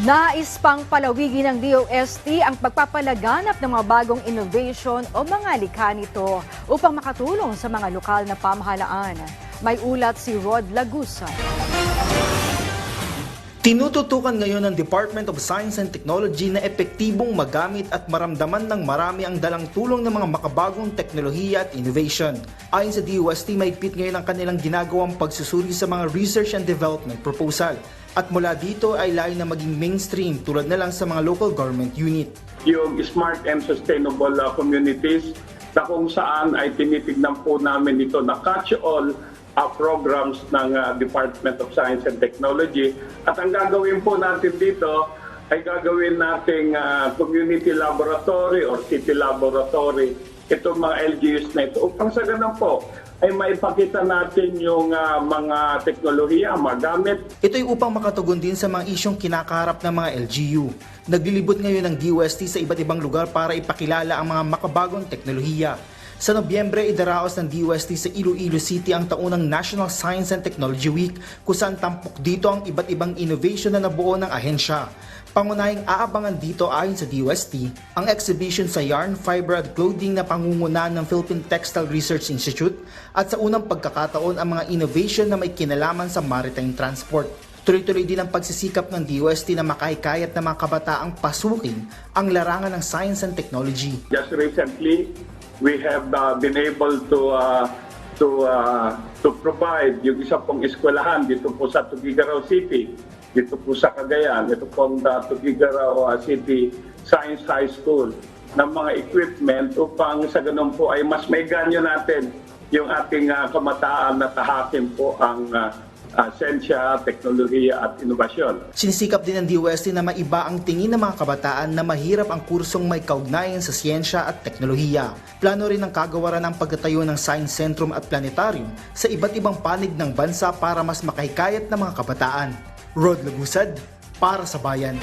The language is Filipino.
Nais pang palawigin ng DOST ang pagpapalaganap ng mga bagong innovation o mga likha nito upang makatulong sa mga lokal na pamahalaan. May ulat si Rod Lagusa. Tinututukan ngayon ng Department of Science and Technology na epektibong magamit at maramdaman ng marami ang dalang tulong ng mga makabagong teknolohiya at innovation. Ayon sa DOST, may pit ngayon ang kanilang ginagawang pagsusuri sa mga research and development proposal. At mula dito ay layo na maging mainstream tulad na lang sa mga local government unit. yung smart and sustainable uh, communities na kung saan ay tinitignan po namin ito na catch-all uh, programs ng uh, Department of Science and Technology. At ang gagawin po natin dito ay gagawin nating uh, community laboratory or city laboratory itong mga LGUs na ito upang sa ganun po ay maipakita natin yung uh, mga teknolohiya, magamit Ito ay upang makatugon din sa mga isyong kinakaharap ng mga LGU. Naglilibot ngayon ng DOST sa iba't ibang lugar para ipakilala ang mga makabagong teknolohiya. Sa Nobyembre, idaraos ng DOST sa Iloilo City ang taunang National Science and Technology Week kung saan tampok dito ang iba't ibang innovation na nabuo ng ahensya. Pangunahing aabangan dito ayon sa DOST ang exhibition sa Yarn, Fiber at Clothing na pangunguna ng Philippine Textile Research Institute at sa unang pagkakataon ang mga innovation na may kinalaman sa maritime transport. Tuloy-tuloy din ang pagsisikap ng DOST na makahikayat ng mga kabataang pasukin ang larangan ng science and technology. Just recently, we have uh, been able to uh, to uh, to provide yung isa pong eskwelahan dito po sa Tugigaraw City, dito po sa Cagayan, ito pong uh, Tugigaraw uh, City Science High School ng mga equipment upang sa ganun po ay mas maiganyo natin yung ating uh, kamataan na tahakin po ang uh, uh, sensya, teknolohiya at inobasyon. Sinisikap din ng DOST na maiba ang tingin ng mga kabataan na mahirap ang kursong may kaugnayan sa siyensya at teknolohiya. Plano rin ang kagawaran ng pagtatayo ng Science Centrum at Planetarium sa iba't ibang panig ng bansa para mas makahikayat ng mga kabataan. Rod Lagusad, para sa Bayan.